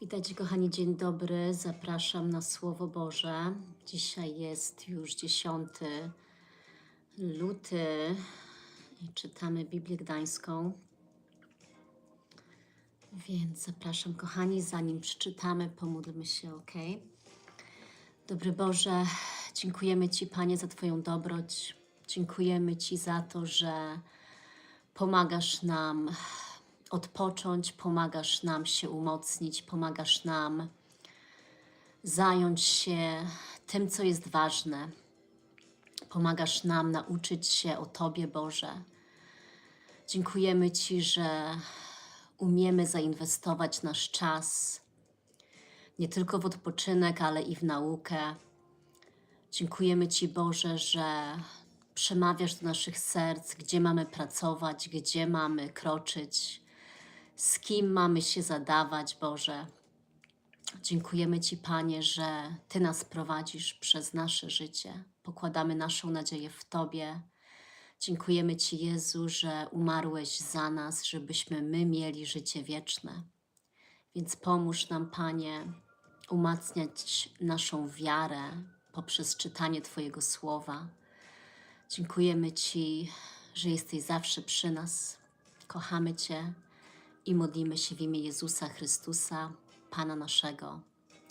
Witajcie kochani, dzień dobry. Zapraszam na Słowo Boże. Dzisiaj jest już 10 luty i czytamy Biblię Gdańską. Więc zapraszam kochani, zanim przeczytamy, pomódlmy się, ok? Dobry Boże, dziękujemy Ci Panie za Twoją dobroć. Dziękujemy Ci za to, że pomagasz nam odpocząć, pomagasz nam się umocnić, pomagasz nam zająć się tym, co jest ważne. Pomagasz nam nauczyć się o Tobie, Boże. Dziękujemy Ci, że umiemy zainwestować nasz czas nie tylko w odpoczynek, ale i w naukę. Dziękujemy Ci, Boże, że przemawiasz do naszych serc, gdzie mamy pracować, gdzie mamy kroczyć, z kim mamy się zadawać, Boże. Dziękujemy Ci, Panie, że Ty nas prowadzisz przez nasze życie. Pokładamy naszą nadzieję w Tobie. Dziękujemy Ci, Jezu, że umarłeś za nas, żebyśmy my mieli życie wieczne. Więc pomóż nam, Panie, umacniać naszą wiarę poprzez czytanie Twojego słowa. Dziękujemy Ci, że jesteś zawsze przy nas. Kochamy Cię i modlimy się w imię Jezusa Chrystusa, Pana naszego.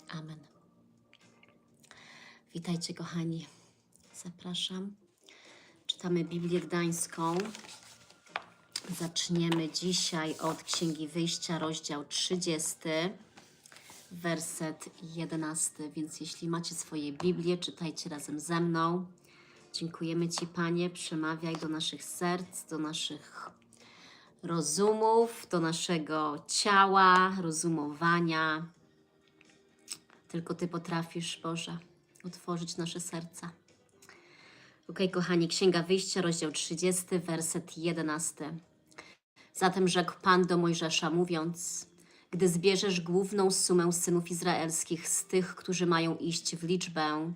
Amen. Witajcie, kochani. Zapraszam. Czytamy Biblię Gdańską. Zaczniemy dzisiaj od Księgi Wyjścia, rozdział 30, werset 11. Więc jeśli macie swoje Biblię, czytajcie razem ze mną. Dziękujemy Ci, Panie. Przemawiaj do naszych serc, do naszych rozumów, do naszego ciała, rozumowania. Tylko Ty potrafisz, Boże, otworzyć nasze serca. Ok, kochani, Księga Wyjścia, rozdział 30, werset 11. Zatem rzekł Pan do Mojżesza, mówiąc: Gdy zbierzesz główną sumę synów izraelskich z tych, którzy mają iść w liczbę,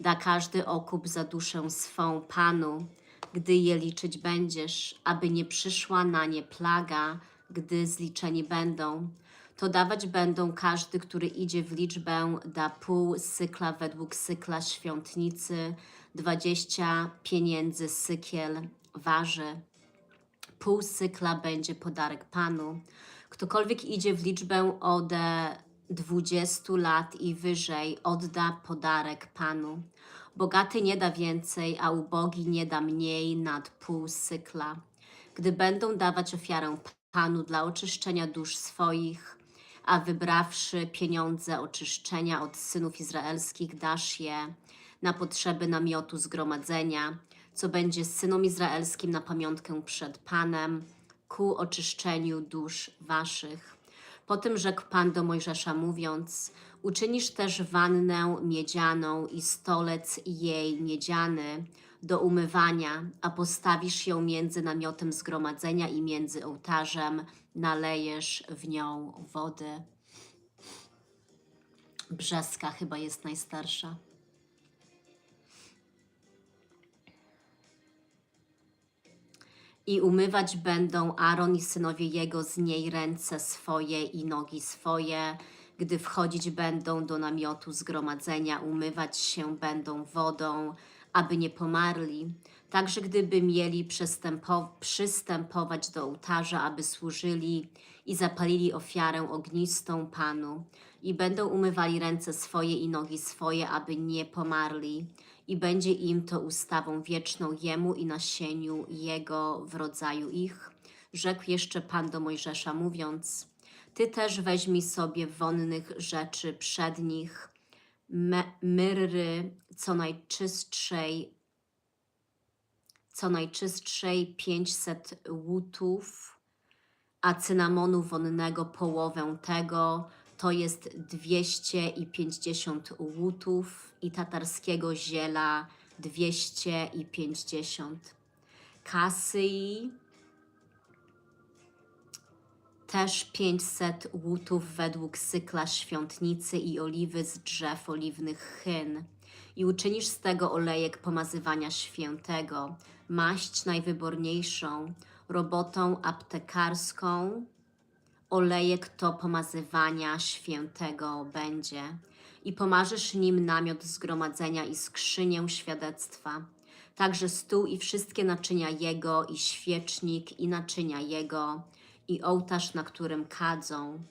da każdy okup za duszę swą Panu, gdy je liczyć będziesz, aby nie przyszła na nie plaga, gdy zliczeni będą. To dawać będą każdy, który idzie w liczbę, da pół sykla według sykla świątnicy, dwadzieścia pieniędzy sykiel waży. Pół sykla będzie podarek Panu. Ktokolwiek idzie w liczbę ode dwudziestu lat i wyżej, odda podarek Panu. Bogaty nie da więcej, a ubogi nie da mniej nad pół sykla. Gdy będą dawać ofiarę Panu dla oczyszczenia dusz swoich, a wybrawszy pieniądze oczyszczenia od synów izraelskich, dasz je na potrzeby namiotu zgromadzenia, co będzie synom izraelskim na pamiątkę przed Panem, ku oczyszczeniu dusz waszych. Potem rzekł Pan do Mojżesza, mówiąc: Uczynisz też wannę miedzianą i stolec jej miedziany do umywania, a postawisz ją między namiotem zgromadzenia i między ołtarzem, nalejesz w nią wody. Brzeska chyba jest najstarsza. I umywać będą Aaron i synowie jego z niej ręce swoje i nogi swoje, gdy wchodzić będą do namiotu zgromadzenia, umywać się będą wodą, aby nie pomarli. Także gdyby mieli przystępo, przystępować do ołtarza, aby służyli i zapalili ofiarę ognistą Panu, i będą umywali ręce swoje i nogi swoje, aby nie pomarli i będzie im to ustawą wieczną jemu i nasieniu jego w rodzaju ich. Rzekł jeszcze Pan do Mojżesza, mówiąc: Ty też weźmij sobie wonnych rzeczy przednich, myrry co najczystszej, co najczystszej 500 łutów, a cynamonu wonnego połowę tego, to jest 250 łutów i tatarskiego ziela 250. Kasyi też 500 łutów według sykla świątnicy i oliwy z drzew oliwnych chyn. I uczynisz z tego olejek pomazywania świętego, maść najwyborniejszą, robotą aptekarską, olejek to pomazywania świętego będzie. I pomarzysz nim namiot zgromadzenia i skrzynię świadectwa. Także stół i wszystkie naczynia jego, i świecznik, i naczynia jego, i ołtarz, na którym kadzą.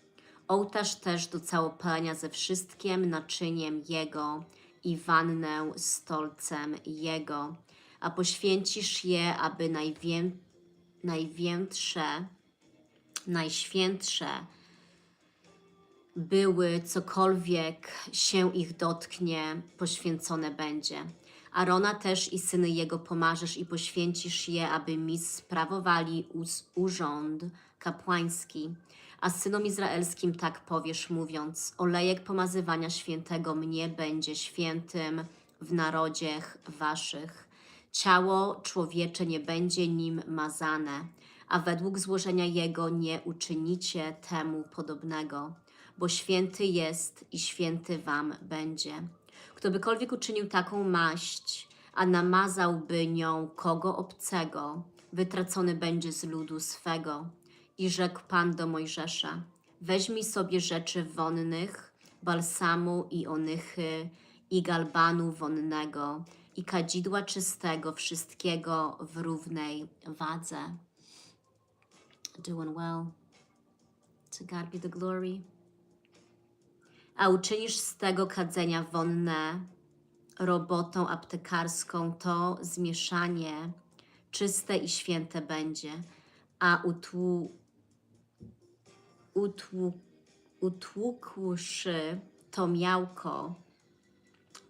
Ołtarz też do całopalenia ze wszystkim naczyniem jego, i wannę stolcem jego. A poświęcisz je, aby najwię, najświętsze były, cokolwiek się ich dotknie, poświęcone będzie. Arona też i syny jego pomarzysz i poświęcisz je, aby mi sprawowali urząd kapłański. A synom izraelskim tak powiesz, mówiąc: Olejek pomazywania świętego mnie będzie świętym w narodziech waszych. Ciało człowiecze nie będzie nim mazane, a według złożenia jego nie uczynicie temu podobnego, bo święty jest i święty wam będzie. Kto bykolwiek uczynił taką maść, a namazałby nią kogo obcego, wytracony będzie z ludu swego. I rzekł Pan do Mojżesza: Weźmij sobie rzeczy wonnych, balsamu i onychy, i galbanu wonnego, i kadzidła czystego, wszystkiego w równej wadze. Doing well. To God be the glory. A uczynisz z tego kadzenia wonne robotą aptekarską, to zmieszanie czyste i święte będzie, a utłu, utłu, utłukłszy to miałko,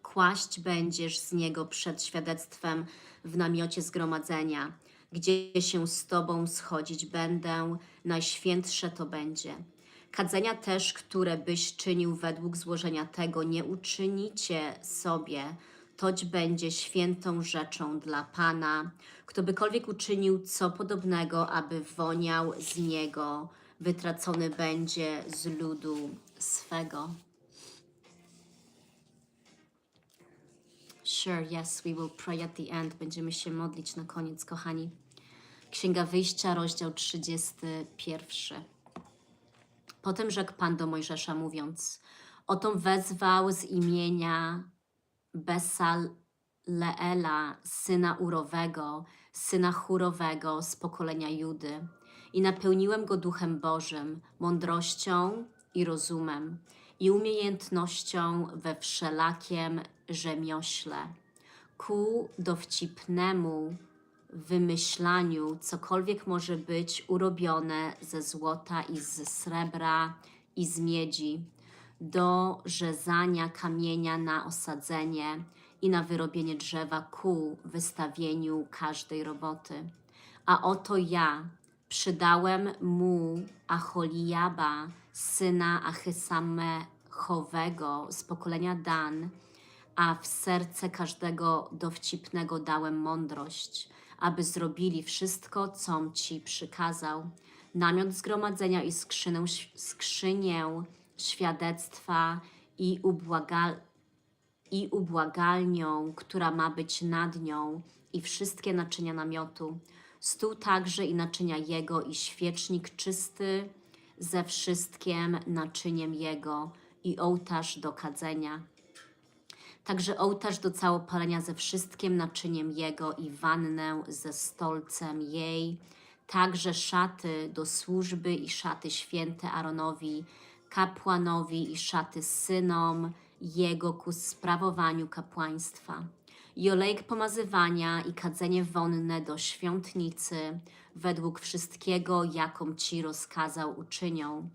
kłaść będziesz z niego przed świadectwem w namiocie zgromadzenia, gdzie się z tobą schodzić będę, najświętsze to będzie. Kadzenia też, które byś czynił według złożenia tego, nie uczynicie sobie, toć będzie świętą rzeczą dla Pana. Kto bykolwiek uczynił co podobnego, aby woniał z niego, wytracony będzie z ludu swego. Sure, yes, we will pray at the end. Będziemy się modlić na koniec, kochani. Księga Wyjścia, rozdział 31. Potem rzekł Pan do Mojżesza, mówiąc: Oto wezwał z imienia Besaleela, syna Urowego, syna Churowego z pokolenia Judy, i napełniłem go duchem Bożym, mądrością i rozumem, i umiejętnością we wszelakiem rzemiośle, ku dowcipnemu wymyślaniu, cokolwiek może być urobione ze złota i z srebra i z miedzi, do rzezania kamienia na osadzenie i na wyrobienie drzewa ku wystawieniu każdej roboty. A oto ja przydałem mu Aholiaba, syna Achisamechowego z pokolenia Dan, a w serce każdego dowcipnego dałem mądrość, aby zrobili wszystko, com ci przykazał. Namiot zgromadzenia i skrzynę, skrzynię świadectwa i, ubłaga, i ubłagalnią, która ma być nad nią, i wszystkie naczynia namiotu. Stół także i naczynia jego, i świecznik czysty ze wszystkim naczyniem jego, i ołtarz do kadzenia także ołtarz do całopalenia ze wszystkim naczyniem jego i wannę ze stolcem jej, także szaty do służby i szaty święte Aaronowi, kapłanowi i szaty synom jego ku sprawowaniu kapłaństwa. I olejek pomazywania i kadzenie wonne do świątnicy, według wszystkiego, jaką ci rozkazał uczynią.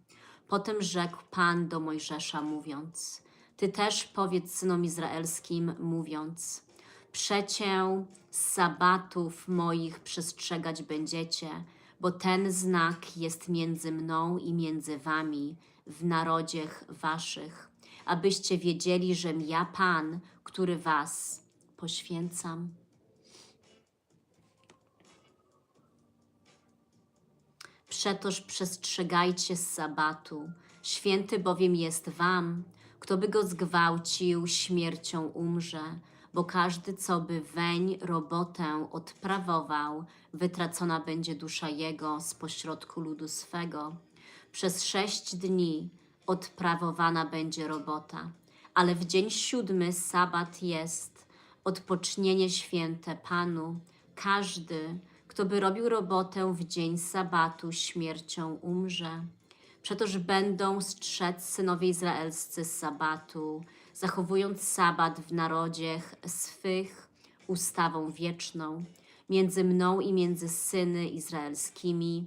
Potem rzekł Pan do Mojżesza, mówiąc: ty też powiedz synom izraelskim, mówiąc: Przecię sabatów moich przestrzegać będziecie, bo ten znak jest między mną i między wami w narodziech waszych, abyście wiedzieli, żem ja Pan, który was poświęcam. Przetoż przestrzegajcie z sabatu, święty bowiem jest wam, kto by go zgwałcił, śmiercią umrze. bo każdy, co by weń robotę odprawował, wytracona będzie dusza jego z pośrodku ludu swego. Przez sześć dni odprawowana będzie robota, ale w dzień siódmy sabat jest, odpocznienie święte Panu. Każdy, kto by robił robotę w dzień sabatu, śmiercią umrze. Przetoż będą strzec synowie izraelscy z sabatu, zachowując sabat w narodzie swych ustawą wieczną, między mną i między syny izraelskimi.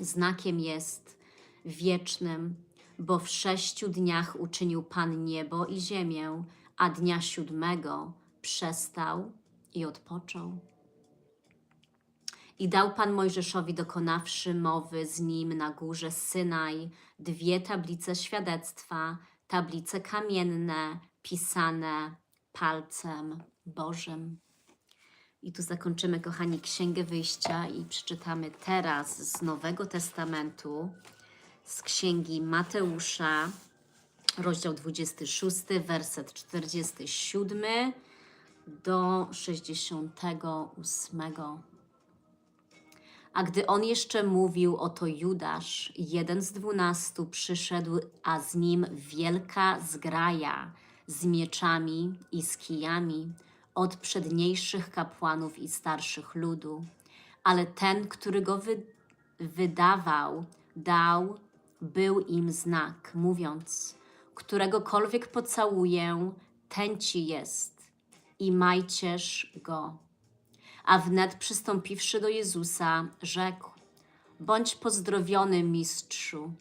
Znakiem jest wiecznym, bo w sześciu dniach uczynił Pan niebo i ziemię, a dnia siódmego przestał i odpoczął. I dał Pan Mojżeszowi, dokonawszy mowy z nim na górze Synaj, dwie tablice świadectwa, tablice kamienne, pisane palcem Bożym. I tu zakończymy, kochani, Księgę Wyjścia i przeczytamy teraz z Nowego Testamentu, z Księgi Mateusza, rozdział 26, werset 47 do 68. A gdy on jeszcze mówił, oto Judasz, jeden z dwunastu, przyszedł, a z nim wielka zgraja z mieczami i z kijami od przedniejszych kapłanów i starszych ludu. Ale ten, który go wy, wydawał, dał, był im znak, mówiąc, któregokolwiek pocałuję, ten ci jest i majcież go. A wnet przystąpiwszy do Jezusa, rzekł: Bądź pozdrowiony, mistrzu,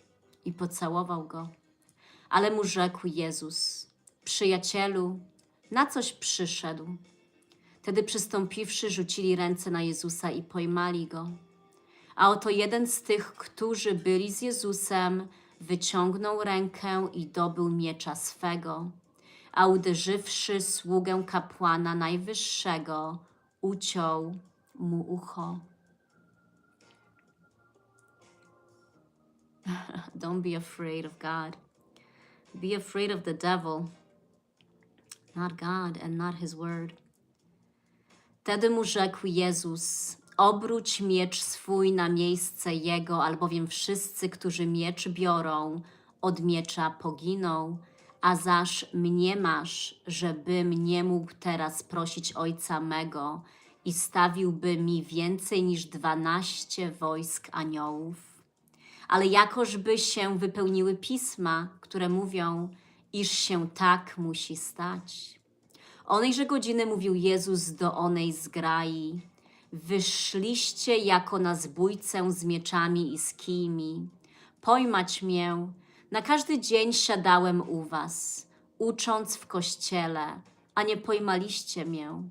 i pocałował go. Ale mu rzekł Jezus: Przyjacielu, na coś przyszedł. Wtedy przystąpiwszy, rzucili ręce na Jezusa i pojmali go. A oto jeden z tych, którzy byli z Jezusem, wyciągnął rękę i dobył miecza swego, a uderzywszy sługę kapłana najwyższego, uciął mu ucho. Don't be afraid of God. Be afraid of the devil, not God and not his word. Wtedy mu rzekł Jezus: Obróć miecz swój na miejsce jego, albowiem wszyscy, którzy miecz biorą, od miecza poginą. A zaż mnie masz, żebym nie mógł teraz prosić Ojca mego i stawiłby mi więcej niż dwanaście wojsk aniołów. Ale jakożby się wypełniły pisma, które mówią, iż się tak musi stać. Onejże godziny mówił Jezus do onej zgrai. Wyszliście jako na zbójcę z mieczami i z kijmi. Pojmać mię. Na każdy dzień siadałem u was, ucząc w kościele, a nie pojmaliście mię.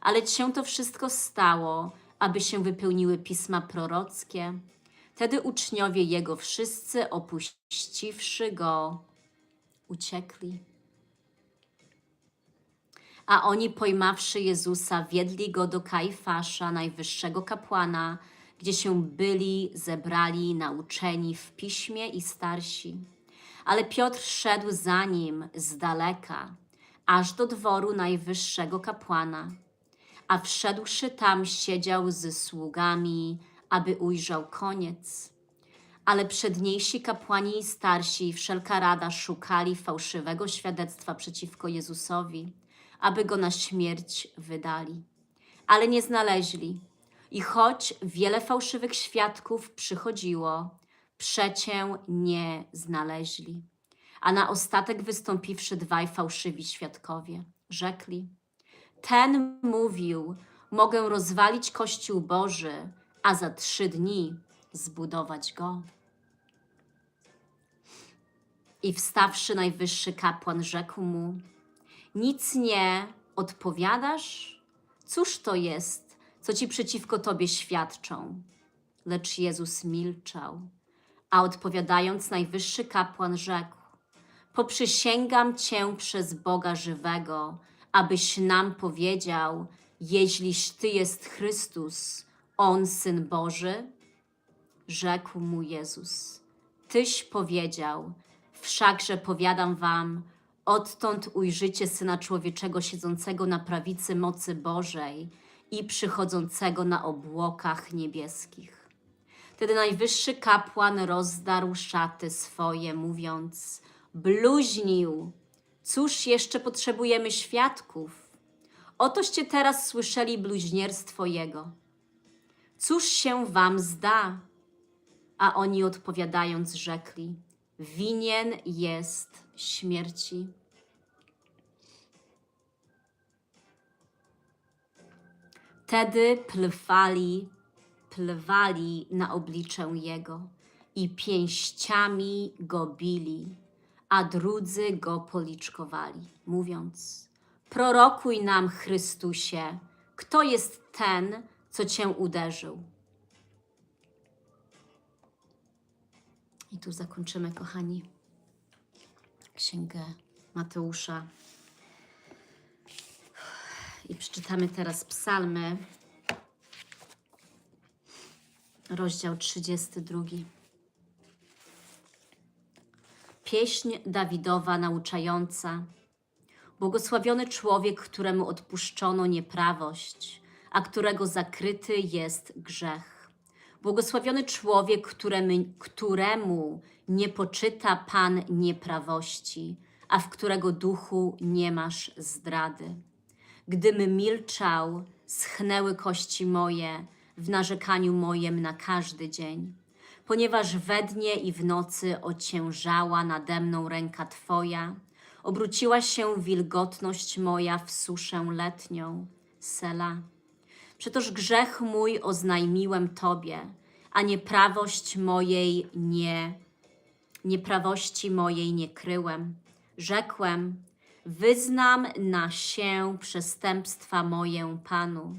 Ale się to wszystko stało, aby się wypełniły pisma prorockie. Wtedy uczniowie jego wszyscy, opuściwszy go, uciekli. A oni pojmawszy Jezusa, wiedli go do Kajfasza, najwyższego kapłana, gdzie się byli zebrali nauczeni w piśmie i starsi. Ale Piotr szedł za nim z daleka, aż do dworu najwyższego kapłana. A wszedłszy tam, siedział ze sługami, aby ujrzał koniec. Ale przedniejsi kapłani i starsi wszelka rada szukali fałszywego świadectwa przeciwko Jezusowi, aby go na śmierć wydali. Ale nie znaleźli. I choć wiele fałszywych świadków przychodziło, przecię nie znaleźli. A na ostatek wystąpiwszy dwaj fałszywi świadkowie, rzekli: Ten mówił: Mogę rozwalić Kościół Boży, a za trzy dni zbudować go. I wstawszy najwyższy kapłan, rzekł mu: Nic nie odpowiadasz? Cóż to jest, co ci przeciwko tobie świadczą? Lecz Jezus milczał, a odpowiadając, najwyższy kapłan rzekł: Poprzysięgam cię przez Boga żywego, abyś nam powiedział, jeśliś ty jest Chrystus, on syn Boży. Rzekł mu Jezus: Tyś powiedział, wszakże powiadam wam, Odtąd ujrzycie Syna Człowieczego siedzącego na prawicy mocy Bożej i przychodzącego na obłokach niebieskich. Wtedy najwyższy kapłan rozdarł szaty swoje, mówiąc: Bluźnił, cóż jeszcze potrzebujemy świadków? Otoście teraz słyszeli bluźnierstwo jego. Cóż się wam zda? A oni odpowiadając rzekli: Winien jest śmierci. Wtedy plwali, plwali na obliczę jego i pięściami go bili, a drudzy go policzkowali, mówiąc: Prorokuj nam, Chrystusie, kto jest ten, co cię uderzył? I tu zakończymy, kochani, księgę Mateusza. I przeczytamy teraz Psalmy, rozdział 32. Pieśń Dawidowa nauczająca. Błogosławiony człowiek, któremu odpuszczono nieprawość, a którego zakryty jest grzech. Błogosławiony człowiek, któremu, któremu nie poczyta Pan nieprawości, a w którego duchu nie masz zdrady. Gdym milczał, schnęły kości moje w narzekaniu mojem na każdy dzień, ponieważ we dnie i w nocy ociężała nade mną ręka Twoja, obróciła się wilgotność moja w suszę letnią. Sela. Przetoż grzech mój oznajmiłem Tobie, a nieprawość mojej nie, nieprawości mojej nie kryłem. Rzekłem, wyznam na się przestępstwa moje Panu,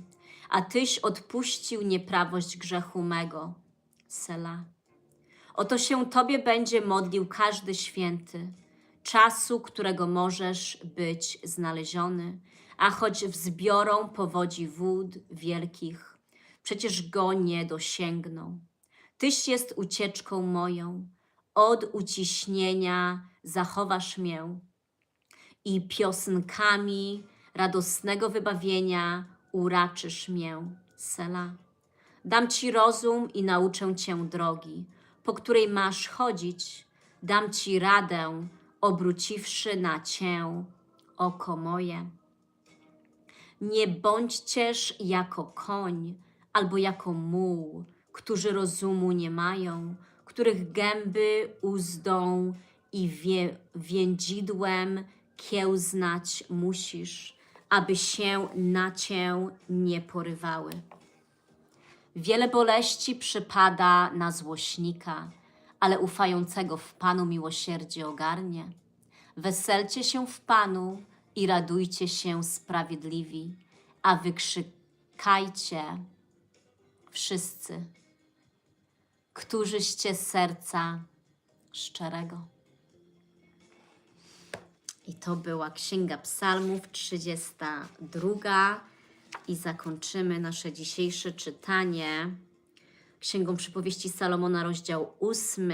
a Tyś odpuścił nieprawość grzechu mego. Sela. Oto się Tobie będzie modlił każdy święty, czasu, którego możesz być znaleziony, a choć wzbiorą powodzi wód wielkich, przecież go nie dosięgną. Tyś jest ucieczką moją, od uciśnienia zachowasz mię i piosenkami radosnego wybawienia uraczysz mię. Sela. Dam Ci rozum i nauczę Cię drogi, po której masz chodzić. Dam Ci radę, obróciwszy na Cię oko moje. Nie bądźcież jako koń albo jako muł, którzy rozumu nie mają, których gęby uzdą i wie, więdzidłem kiełznać musisz, aby się na Cię nie porywały. Wiele boleści przypada na złośnika, ale ufającego w Panu miłosierdzie ogarnie. Weselcie się w Panu i radujcie się sprawiedliwi, a wykrzykajcie wszyscy, którzyście serca szczerego. I to była Księga Psalmów 32. I zakończymy nasze dzisiejsze czytanie Księgą Przypowieści Salomona, rozdział 8,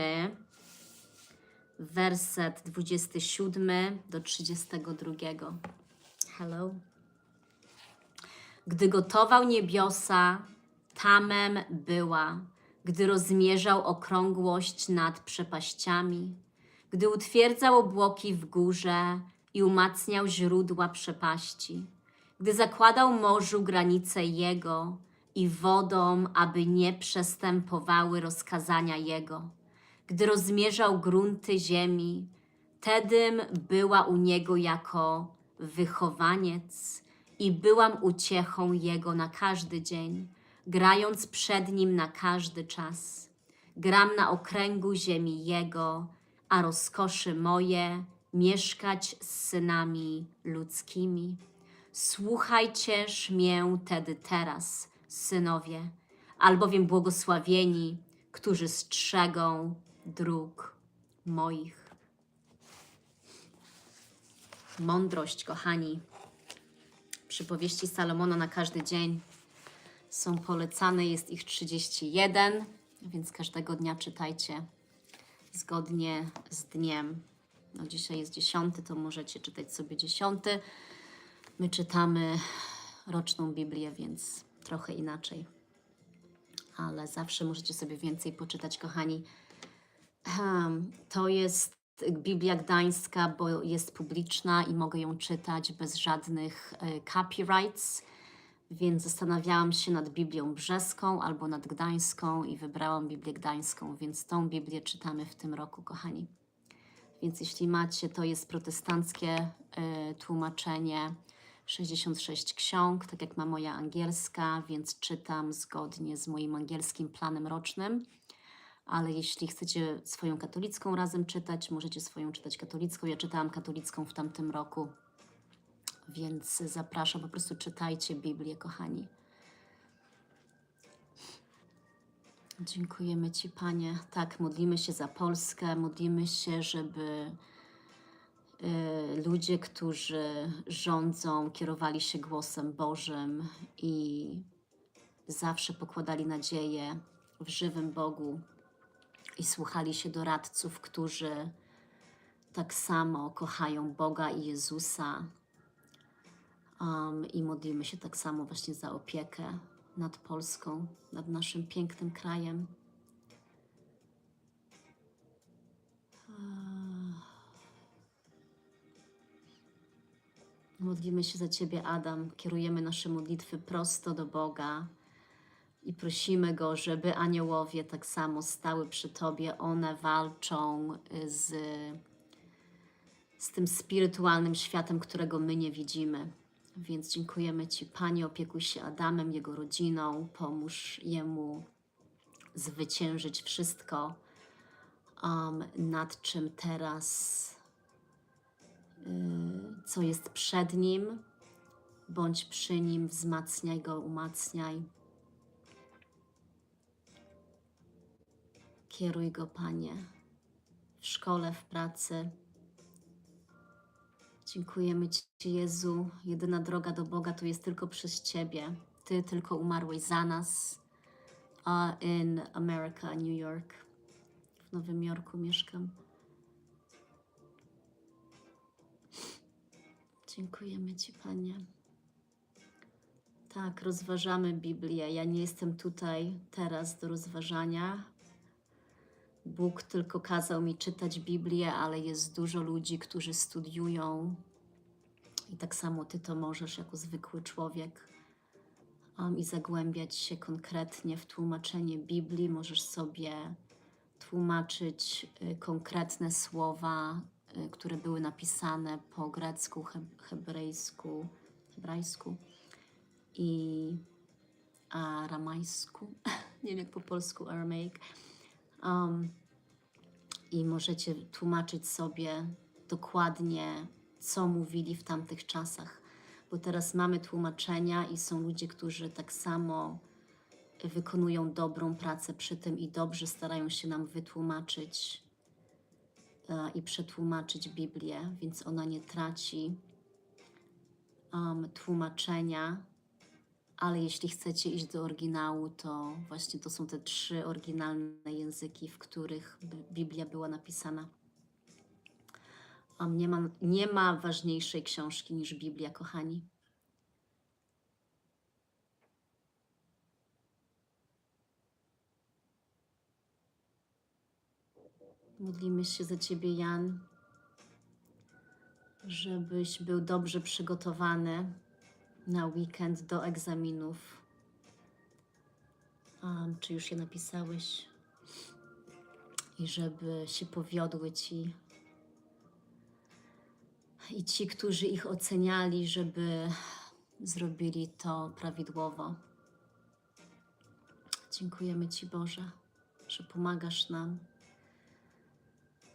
werset 27 do 32. Hello. Gdy gotował niebiosa, tamem była, gdy rozmierzał okrągłość nad przepaściami, gdy utwierdzał obłoki w górze i umacniał źródła przepaści, gdy zakładał morzu granice jego i wodą, aby nie przestępowały rozkazania jego, gdy rozmierzał grunty ziemi, tedym była u niego jako wychowaniec i byłam uciechą jego na każdy dzień, grając przed nim na każdy czas. Gram na okręgu ziemi jego, a rozkoszy moje mieszkać z synami ludzkimi. Słuchajcież mię tedy teraz, synowie, albowiem błogosławieni, którzy strzegą dróg moich. Mądrość, kochani, przypowieści Salomona na każdy dzień są polecane, jest ich 31, więc każdego dnia czytajcie zgodnie z dniem No dzisiaj jest dziesiąty, to możecie czytać sobie dziesiąty. My czytamy roczną Biblię, więc trochę inaczej. Ale zawsze możecie sobie więcej poczytać, kochani. To jest Biblia Gdańska, bo jest publiczna i mogę ją czytać bez żadnych e, copyrights. Więc zastanawiałam się nad Biblią Brzeską albo nad Gdańską i wybrałam Biblię Gdańską, więc tą Biblię czytamy w tym roku, kochani. Więc jeśli macie, to jest protestanckie e, tłumaczenie 66 ksiąg, tak jak ma moja angielska, więc czytam zgodnie z moim angielskim planem rocznym. Ale jeśli chcecie swoją katolicką razem czytać, możecie swoją czytać katolicką. Ja czytałam katolicką w tamtym roku, więc zapraszam, po prostu czytajcie Biblię, kochani. Dziękujemy Ci, Panie. Tak, modlimy się za Polskę, modlimy się, żeby y, ludzie, którzy rządzą, kierowali się głosem Bożym i zawsze pokładali nadzieję w żywym Bogu i słuchali się doradców, którzy tak samo kochają Boga i Jezusa. Um, I modlimy się tak samo właśnie za opiekę nad Polską, nad naszym pięknym krajem. Modlimy się za Ciebie, Adam. Kierujemy nasze modlitwy prosto do Boga i prosimy Go, żeby aniołowie tak samo stały przy Tobie. One walczą y, z, z tym spirytualnym światem, którego my nie widzimy. Więc dziękujemy Ci, Panie, opiekuj się Adamem, jego rodziną, pomóż jemu zwyciężyć wszystko, um, nad czym teraz, y, co jest przed nim, bądź przy nim, wzmacniaj go, umacniaj. Kieruj go, Panie, w szkole, w pracy. Dziękujemy Ci, Jezu. Jedyna droga do Boga to jest tylko przez Ciebie. Ty tylko umarłeś za nas. A in America, New York. W Nowym Jorku mieszkam. Dziękujemy Ci, Panie. Tak, rozważamy Biblię. Ja nie jestem tutaj teraz do rozważania. Bóg tylko kazał mi czytać Biblię, ale jest dużo ludzi, którzy studiują i tak samo Ty to możesz jako zwykły człowiek um, i zagłębiać się konkretnie w tłumaczenie Biblii. Możesz sobie tłumaczyć y, konkretne słowa, y, które były napisane po grecku, he hebrajsku, hebrajsku i aramajsku. Nie wiem jak po polsku, aramaic. Um, I możecie tłumaczyć sobie dokładnie, co mówili w tamtych czasach, bo teraz mamy tłumaczenia i są ludzie, którzy tak samo wykonują dobrą pracę przy tym i dobrze starają się nam wytłumaczyć e, i przetłumaczyć Biblię, więc ona nie traci um, tłumaczenia ale jeśli chcecie iść do oryginału, to właśnie to są te trzy oryginalne języki, w których Biblia była napisana. Um, nie, ma, nie ma ważniejszej książki niż Biblia, kochani. Modlimy się za Ciebie, Jan, żebyś był dobrze przygotowany na weekend do egzaminów. Um, czy już je napisałeś? I żeby się powiodły ci. I ci, którzy ich oceniali, żeby zrobili to prawidłowo. Dziękujemy Ci, Boże, że pomagasz nam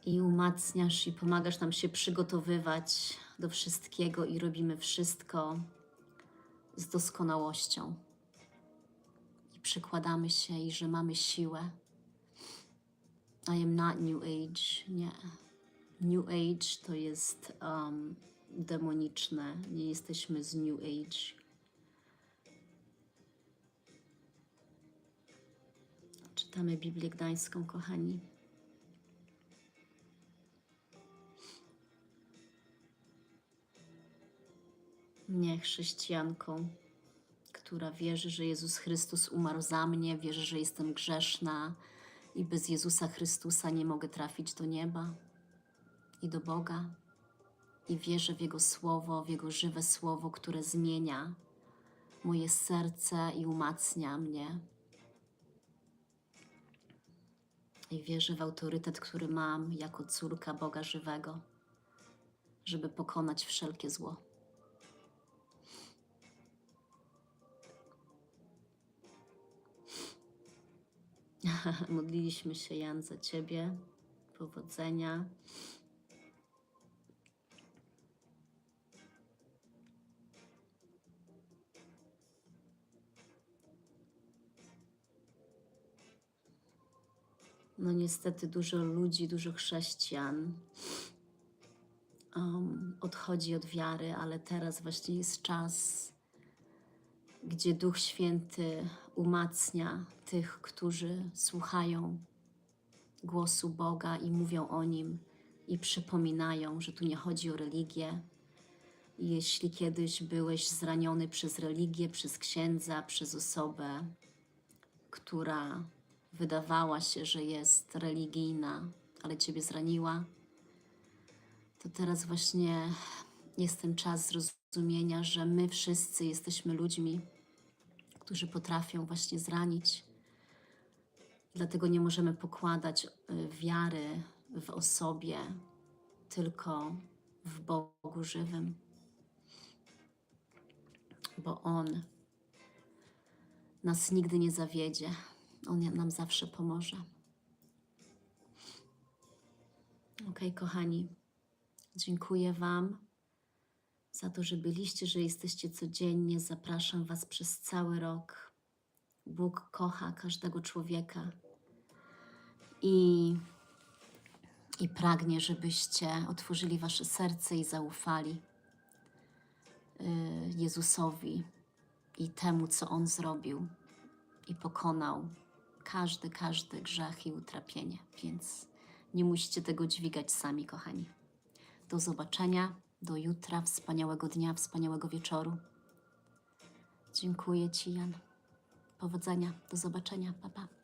i umacniasz i pomagasz nam się przygotowywać do wszystkiego i robimy wszystko z doskonałością. I przykładamy się i że mamy siłę. I am not New Age. Nie. New Age to jest um, demoniczne. Nie jesteśmy z New Age. Czytamy Biblię Gdańską, kochani. Nie chrześcijanką, która wierzy, że Jezus Chrystus umarł za mnie, wierzy, że jestem grzeszna i bez Jezusa Chrystusa nie mogę trafić do nieba i do Boga. I wierzę w Jego słowo, w Jego żywe słowo, które zmienia moje serce i umacnia mnie. I wierzę w autorytet, który mam jako córka Boga żywego, żeby pokonać wszelkie zło. Modliliśmy się, Jan, za Ciebie. Powodzenia. No niestety dużo ludzi, dużo chrześcijan um, odchodzi od wiary, ale teraz właśnie jest czas, gdzie Duch Święty umacnia tych, którzy słuchają głosu Boga i mówią o Nim i przypominają, że tu nie chodzi o religię. Jeśli kiedyś byłeś zraniony przez religię, przez księdza, przez osobę, która wydawała się, że jest religijna, ale ciebie zraniła, to teraz właśnie jest ten czas zrozumienia, że my wszyscy jesteśmy ludźmi, którzy potrafią właśnie zranić. Dlatego nie możemy pokładać y, wiary w osobie, tylko w Bogu żywym, bo On nas nigdy nie zawiedzie. On nam zawsze pomoże. Ok, kochani, dziękuję Wam za to, że byliście, że jesteście codziennie. Zapraszam Was przez cały rok. Bóg kocha każdego człowieka i, i pragnie, żebyście otworzyli Wasze serce i zaufali y, Jezusowi i temu, co On zrobił i pokonał każdy, każdy grzech i utrapienie. Więc nie musicie tego dźwigać sami, kochani. Do zobaczenia, do jutra, wspaniałego dnia, wspaniałego wieczoru. Dziękuję Ci, Jan. Powodzenia, do zobaczenia, papa. Pa.